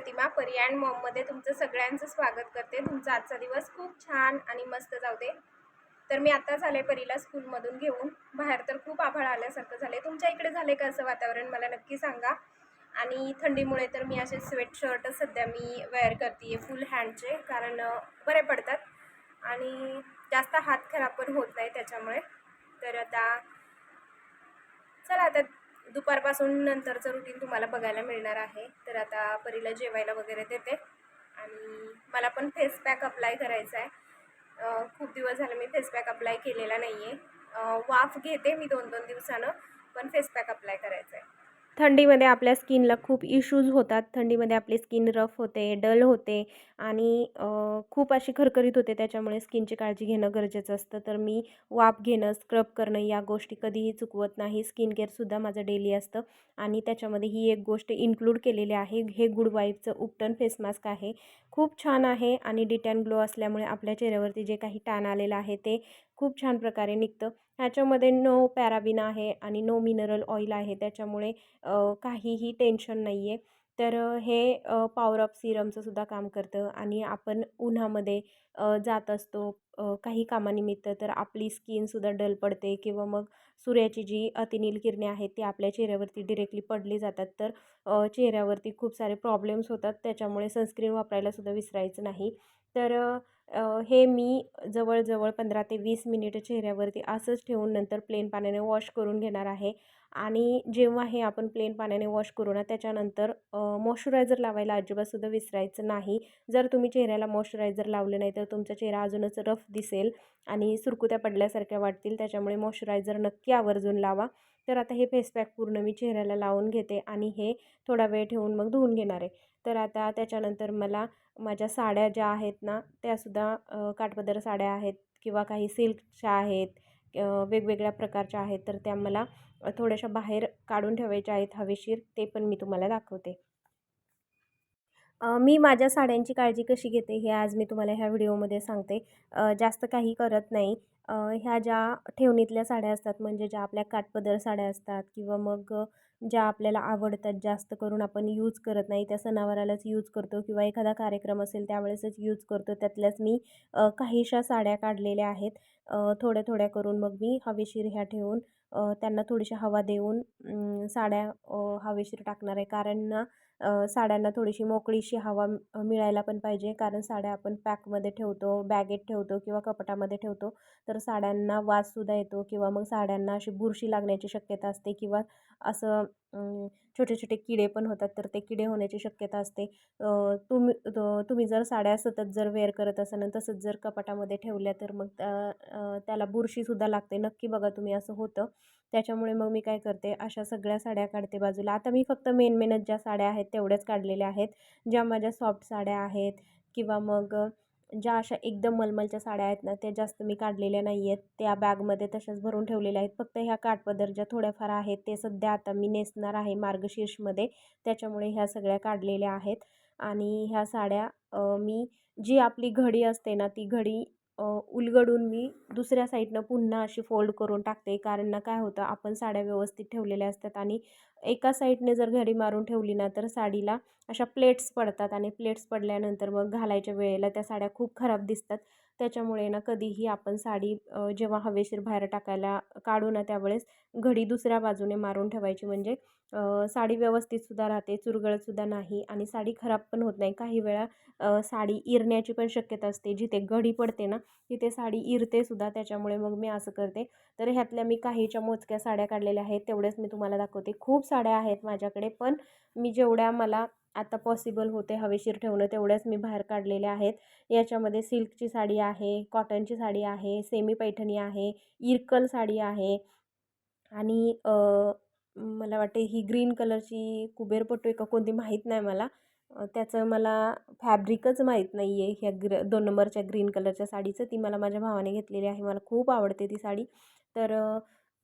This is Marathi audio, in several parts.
प्रतिमा परी अँड मॉममध्ये तुमचं सगळ्यांचं स्वागत करते. तुमचा आजचा दिवस खूप छान आणि मस्त जाऊ दे. तर मी आता झाले परीला स्कूलमधून घेऊन. बाहेर तर खूप आभाळ आल्यासारखं झाले तुमच्या इकडे झाले का असं वातावरण? मला नक्की सांगा. आणि थंडीमुळे तर मी असे स्वेट शर्ट सध्या मी वेअर करते फुल हँडचे कारण बरे पडतात. आणि जास्त हात खराब पण होत नाही त्याच्यामुळे. तर आता चला आता दुपारपासून नंतरचं रुटीन तुम्हाला बघायला मिळणार आहे. तर आता परीला जेवायला वगैरे देते. आणि मला पण फेस पॅक अप्लाय करायचा आहे. खूप दिवस झाले मी फेस पॅक अप्लाय केलेला नाही आहे वाफ घेते मी दोन दोन दिवसानं पण फेस पॅक अप्लाय करायचा आहे थंडीमध्ये आपल्या स्किनला खूप इश्यूज होतात. थंडीमध्ये आपली स्किन रफ होते डल होते आणि खूप अशी खरखरीत होते. त्याच्यामुळे स्किनची काळजी घेणं गरजेचं असतं. तर मी वाफ घेणं स्क्रब करणं या गोष्टी कधीही चुकवत नाही. स्किन केअरसुद्धा माझं डेली असतं आणि त्याच्यामध्ये ही एक गोष्ट इन्क्लूड केलेली आहे. हे गुड वाईफचं उपटन फेस मास्क आहे. खूप छान आहे आणि डिटॅन ग्लो असल्यामुळे आपल्या चेहऱ्यावरती जे काही टॅन आलेलं आहे ते खूप छान प्रकारे निघतं. ह्याच्यामध्ये नो पॅराबिन आहे आणि नो मिनरल ऑइल आहे. त्याच्यामुळे काहीही टेन्शन नाही आहे तर हे पॉवर ऑफ सिरमचं सुद्धा काम करतं आणि आपण उन्हामध्ये जात असतो काही कामानिमित्त तर आपली स्किनसुद्धा डल पडते किंवा मग सूर्याची जी अतिनील किरणे आहेत ती आपल्या चेहऱ्यावरती डिरेक्टली पडली जातात. तर चेहऱ्यावरती खूप सारे प्रॉब्लेम्स होतात. त्याच्यामुळे सनस्क्रीन वापरायलासुद्धा विसरायचं नाही. तर हे मी जवळजवळ पंधरा ते वीस मिनिट चेहऱ्यावरती असंच ठेवून नंतर प्लेन पाण्याने वॉश करून घेणार आहे. आणि जेव्हा हे आपण प्लेन पाण्याने वॉश करू ना त्याच्यानंतर मॉइश्चरायझर लावायला अजिबातसुद्धा विसरायचं नाही. जर तुम्ही चेहऱ्याला मॉइश्चरायझर लावले नाही तर तुमचा चेहरा अजूनच रफ दिसेल आणि सुरकुत्या पडल्यासारख्या वाटतील. त्याच्यामुळे मॉइश्चरायझर नक्की आवर्जून लावा. तर आता हे फेसपॅक पूर्ण मी चेहऱ्याला लावून घेते आणि हे थोडा वेळ ठेवून मग धुवून घेणार आहे. तर आता त्याच्यानंतर मला माझ्या साड्या ज्या आहेत ना त्यासुद्धा काठपदर साड्या आहेत किंवा काही सिल्कच्या आहेत वेगवेगळ्या प्रकारच्या आहेत तर त्या मला थोड्याशा बाहेर काढून ठेवायच्या आहेत. हवेशीर ते पण मी तुम्हाला दाखवते. मी माझ्या साड्यांची काळजी कशी घेते हे आज मी तुम्हाला ह्या व्हिडिओमध्ये सांगते. जास्त काही करत नाही. ह्या ज्या ठेवणीतल्या साड्या असतात म्हणजे ज्या आपल्या काठपदर साड्या असतात किंवा मग ज्या आपल्याला आवडतात जास्त करून आपण यूज करत नाही त्या सणावारालाच यूज करतो किंवा एखादा कार्यक्रम असेल त्यावेळेसच यूज करतो त्यातल्याच मी काहीशा साड्या काढलेल्या आहेत. थोड्या थोड्या करून मग मी हवेशीर ह्या ठेवून त्यांना थोडीशी हवा देऊन साड्या हवेशीर टाकणार आहे. कारण ना साड्यांना थोडीशी मोकळीशी हवा मिळायला पण पाहिजे. कारण साड्या आपण पॅकमध्ये ठेवतो बॅगेत ठेवतो किंवा कपाटामध्ये ठेवतो. तर साड्यांना वाससुद्धा येतो किंवा मग साड्यांना अशी बुरशी लागण्याची शक्यता असते किंवा असं छोटे छोटे किडे पण होतात तर ते किडे होण्याची शक्यता असते. तुम्ही तुम्ही जर साड्या सतत जर वेअर करत असाल आणि तसंच जर कपाटामध्ये ठेवल्या तर मग त्या- त्याला बुरशीसुद्धा लागते. नक्की बघा तुम्ही असं होतं. त्याच्यामुळे मग मी काय करते अशा सगळ्या साड्या काढते बाजूला. आता मी फक्त मेन मेनच ज्या साड्या आहेत तेवढ्याच काढलेल्या आहेत. ज्या माझ्या सॉफ्ट साड्या आहेत किंवा मग ज्या अशा एकदम मलमलच्या साड्या आहेत ना त्या जास्त मी काढलेल्या नाही आहेत. त्या बॅगमध्ये तशाच भरून ठेवलेल्या आहेत. फक्त ह्या काठपदर ज्या थोड्याफार आहेत ते सध्या आता मी नेसणार आहे मार्गशीर्षमध्ये. त्याच्यामुळे ह्या सगळ्या काढलेल्या आहेत. आणि ह्या साड्या मी जी आपली घडी असते ना ती घडी उलगडून मी दुसऱ्या साईडनं पुन्हा अशी फोल्ड करून टाकते. कारण ना काय होतं आपण साड्या व्यवस्थित ठेवलेल्या असतात आणि एका साईडने जर घडी मारून ठेवली ना तर साडीला अशा प्लेट्स पडतात आणि प्लेट्स पडल्यानंतर मग घालायच्या वेळेला त्या साड्या खूप खराब दिसतात. त्याच्यामुळे ना कधीही आपण साडी जेव्हा हवेशीर बाहेर टाकायला काढू ना त्यावेळेस घडी दुसऱ्या बाजूने मारून ठेवायची. म्हणजे साडी व्यवस्थितसुद्धा राहते चुरगळतसुद्धा नाही आणि साडी खराब पण होत नाही. काही वेळा साडी इरण्याची पण शक्यता असते. जिथे घडी पडते ना तिथे साडी इरते सुद्धा त्याच्यामुळे मग मी असं करते. तर ह्यातल्या मी काहीच्या मोजक्या साड्या काढलेल्या आहेत तेवढ्याच मी तुम्हाला दाखवते. खूप साड्या आहेत माझ्याकडे पण मी जेवढ्या मला आता पॉसिबल होते हवेशीर ठेवणं तेवढ्याच मी बाहेर काढलेल्या आहेत. याच्यामध्ये सिल्कची साडी आहे कॉटनची साडी आहे सेमी पैठणी आहे इरकल साडी आहे आणि मला वाटते ही ग्रीन कलरची कुबेरपट्टू आहे का कोणती माहीत नाही मला. त्याचं मला फॅब्रिकच माहीत नाही आहे ह्या ग्र दोन नंबरच्या ग्रीन कलरच्या साडीचं ती मला माझ्या भावाने घेतलेली आहे. मला खूप आवडते ती साडी. तर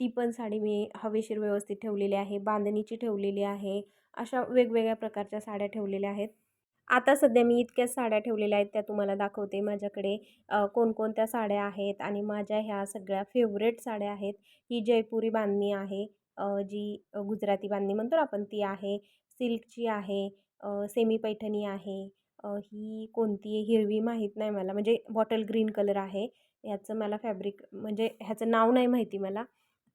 ती पण साडी मी हवेशीर व्यवस्थित ठेवलेली आहे. बांधणीची ठेवलेली आहे. अशा वेगवेगळ्या प्रकारच्या साड्या ठेवलेल्या आहेत. आता सध्या मी इतक्याच साड्या ठेवलेल्या आहेत त्या तुम्हाला दाखवते माझ्याकडे. कोणकोणत्या साड्या आहेत आणि माझ्या ह्या सगळ्या फेवरेट साड्या आहेत. ही जयपुरी बांधणी आहे. जी गुजराती बांधणी म्हणतो आपण ती आहे. सिल्कची आहे. सेमी पैठणी आहे. ही कोणती आहे हिरवी माहीत नाही मला. म्हणजे बॉटल ग्रीन कलर आहे. ह्याचं मला फॅब्रिक म्हणजे ह्याचं नाव नाही माहिती मला.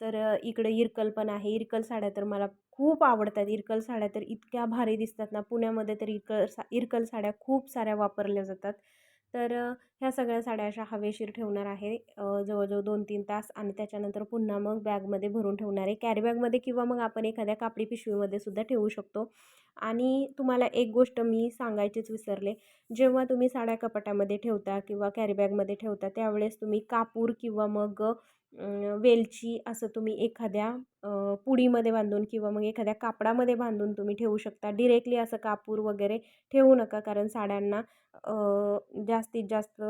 तर इकडं इकडे इरकल पण आहे. इरकल साड्या तर मला खूप आवडतात. इरकल साड्या तर इतक्या भारी दिसतात ना. पुण्यामध्ये तर इरकल सा इरकल साड्या खूप साऱ्या वापरल्या जातात. तर ह्या सगळ्या साड्या अशा हवेशीर ठेवणार आहे. जवळजवळ दोन तीन तास आणि त्याच्यानंतर पुन्हा मग बॅगमध्ये भरून ठेवणार आहे. कॅरीबॅगमध्ये किंवा मग आपण एखाद्या कापडी पिशवीमध्ये सुद्धा ठेवू शकतो. आणि तुम्हाला एक गोष्ट मी सांगायचीच विसरले. जेव्हा तुम्ही साड्या कपाटामध्ये ठेवता किंवा कॅरीबॅगमध्ये ठेवता त्यावेळेस तुम्ही कापूर किंवा मग वेलची असं तुम्ही एखाद्या पुडीमध्ये बांधून किंवा मग एखाद्या कापडामध्ये बांधून तुम्ही ठेवू शकता. डिरेक्टली असं कापूर वगैरे ठेवू नका कारण साड्यांना जास्तीत जास्त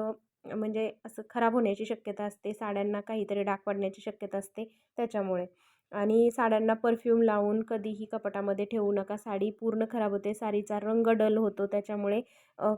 म्हणजे असं खराब होण्याची शक्यता असते. साड्यांना काहीतरी डाग पडण्याची शक्यता असते त्याच्यामुळे. आणि साड्यांना परफ्यूम लावून कधीही कपाटामध्ये ठेवू नका. साडी पूर्ण खराब होते. साडीचा रंग डल होतो. त्याच्यामुळे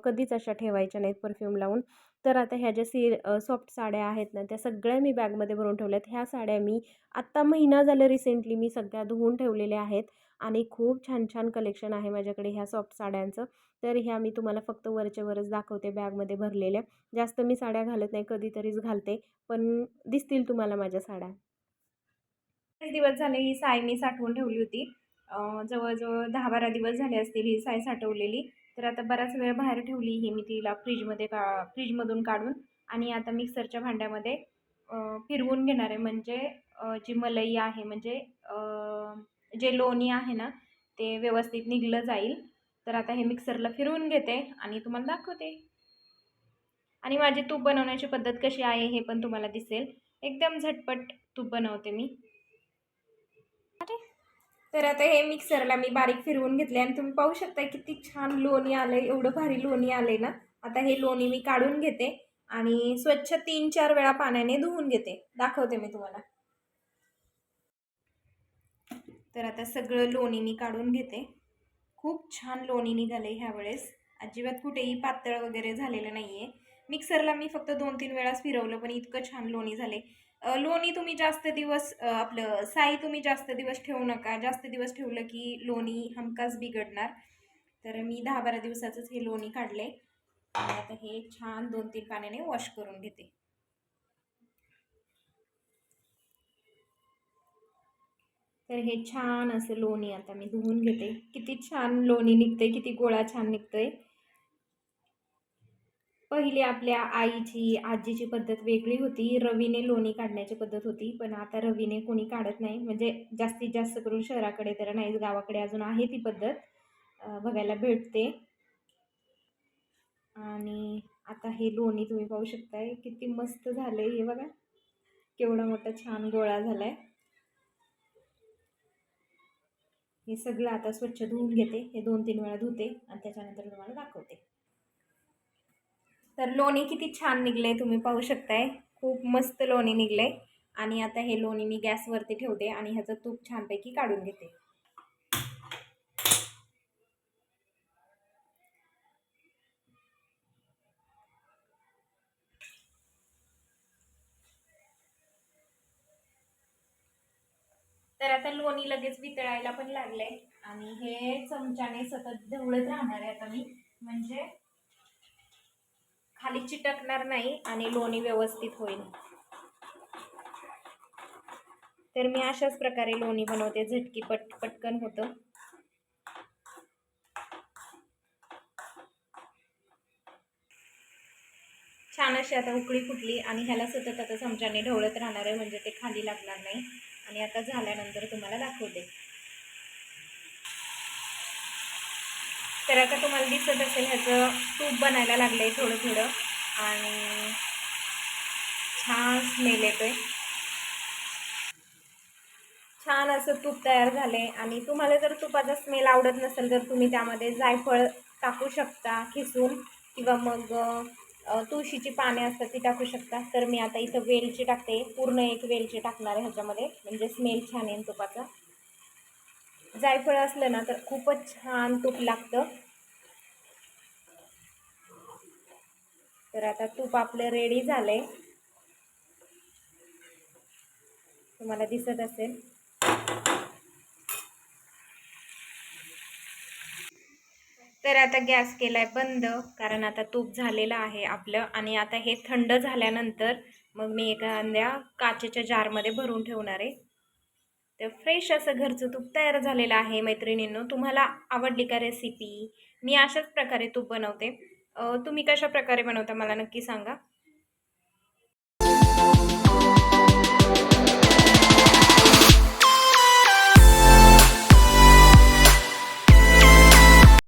कधीच अशा ठेवायच्या नाहीत परफ्यूम लावून. तर आता ह्या ज्या सी सॉफ्ट साड्या आहेत ना त्या सगळ्या मी बॅगमध्ये भरून ठेवल्यात. ह्या साड्या मी आत्ता महिना झालं रिसेंटली मी सगळ्या धुवून ठेवलेल्या आहेत आणि खूप छान छान कलेक्शन आहे माझ्याकडे ह्या सॉफ्ट साड्यांचं. तर ह्या मी तुम्हाला फक्त वरच्या वरच दाखवते बॅगमध्ये भरलेल्या. जास्त मी साड्या घालत नाही कधीतरीच घालते. पण दिसतील तुम्हाला माझ्या साड्या. दिवस झाले ही साय मी साठवून ठेवली होती. जवळजवळ दहा बारा दिवस झाले असतील ही साय साठवलेली. तर आता बराच वेळ बाहेर ठेवली ही मी तिला फ्रीजमध्ये का फ्रीजमधून काढून आणि आता मिक्सरच्या भांड्यामध्ये फिरवून घेणार आहे. म्हणजे जी मलई आहे म्हणजे जे लोणी आहे ना ते व्यवस्थित निघलं जाईल. तर आता हे मिक्सरला फिरवून घेते आणि तुम्हाला दाखवते. आणि माझी तूप बनवण्याची पद्धत कशी आहे हे पण तुम्हाला दिसेल. एकदम झटपट तूप बनवते मी. तर आता हे मिक्सरला मी बारीक फिरवून घेतले आणि तुम्ही पाहू शकता किती छान लोणी आलं आहे एवढं भारी लोणी आलं आहे ना. आता हे लोणी मी काढून घेते आणि स्वच्छ तीन चार वेळा पाण्याने धुवून घेते. दाखवते मी तुम्हाला. तर आता सगळं लोणी मी काढून घेते. खूप छान लोणी निघाले ह्यावेळेस. अजिबात कुठेही पातळ वगैरे झालेलं नाही आहे मिक्सरला मी फक्त दोन तीन वेळाच फिरवलं पण इतकं छान लोणी झाले लोणी तुम्ही जास्त दिवस आपलं साई तुम्ही जास्त दिवस ठेवू नका. जास्त दिवस ठेवलं की लोणी हमखास बिघडणार. तर मी दहा बारा दिवसाचंच हे लोणी काढले आणि आता हे छान दोन तीन पाण्याने वॉश करून घेते. तर हे छान असं लोणी आता मी धुवून घेते. किती छान लोणी निघते किती गोळा छान निघतोय. पहिली आपल्या आईची आजीची पद्धत वेगळी होती. रवीने लोणी काढण्याची पद्धत होती पण आता रवीने कोणी काढत नाही. म्हणजे जास्तीत जास्त करून शहराकडे तर नाहीच गावाकडे अजून आहे ती पद्धत. बघायला भेटते. आणि आता हे लोणी तुम्ही पाहू शकताय. किती मस्त झालंय हे बघा. केवढा मोठा छान गोळा झालाय. हे सगळं आता स्वच्छ धुवून घेते. हे दोन तीन वेळा धुते आणि त्याच्यानंतर तुम्हाला दाखवते. तर लोणी किती छान निघले तुम्ही पाहू शकताय. खूप मस्त लोणी निघले आणि आता हे लोणी मी गॅसवरती ठेवते आणि ह्याचं तूप छानपैकी काढून घेते. तर आता लोणी लगेच वितळायला पण लागले आणि हे चमच्याने सतत ढवळत राहणार आहे आता मी. म्हणजे खाली चिटकणार नाही आणि लोणी व्यवस्थित होईल. तर मी अशाच प्रकारे लोणी बनवते झटकी पट पटकन होतं. छान अशी आता उकळी फुटली आणि ह्याला सतत आता चमच्याने ढवळत राहणार आहे म्हणजे ते खाली लागणार नाही. आणि आता झाल्यानंतर तुम्हाला दाखवते. तर आता तुम्हाला दिसत असेल ह्याचं तूप बनायला लागलं आहे थोडं थोडं. आणि छान स्मेल येतोय. छान असं तूप तयार झालं आहे आणि तुम्हाला जर तुपाचा स्मेल आवडत नसेल तर तुम्ही त्यामध्ये जायफळ टाकू शकता खिसून. किंवा मग तुळशीची पाने असतात ती टाकू शकता. तर मी आता इथं वेलची टाकते. पूर्ण एक वेलची टाकणार आहे ह्याच्यामध्ये. म्हणजे स्मेल छान येईल तुपाचा. जायफळ असलं ना तर खूपच छान तूप लागतं. तर आता तूप आपलं रेडी झालंय. तुम्हाला दिसत असेल. तर आता गॅस केलाय बंद कारण आता तूप झालेलं आहे आपलं. आणि आता हे थंड झाल्यानंतर मग मी एखाद्या काचेच्या जारमध्ये भरून ठेवणार आहे. तर फ्रेश असं घरचं तूप तयार झालेलं आहे मैत्रिणींनो. तुम्हाला आवडली का रेसिपी मी अशाच प्रकारे तूप बनवते. तुम्ही कशा प्रकारे बनवता मला नक्की सांगा.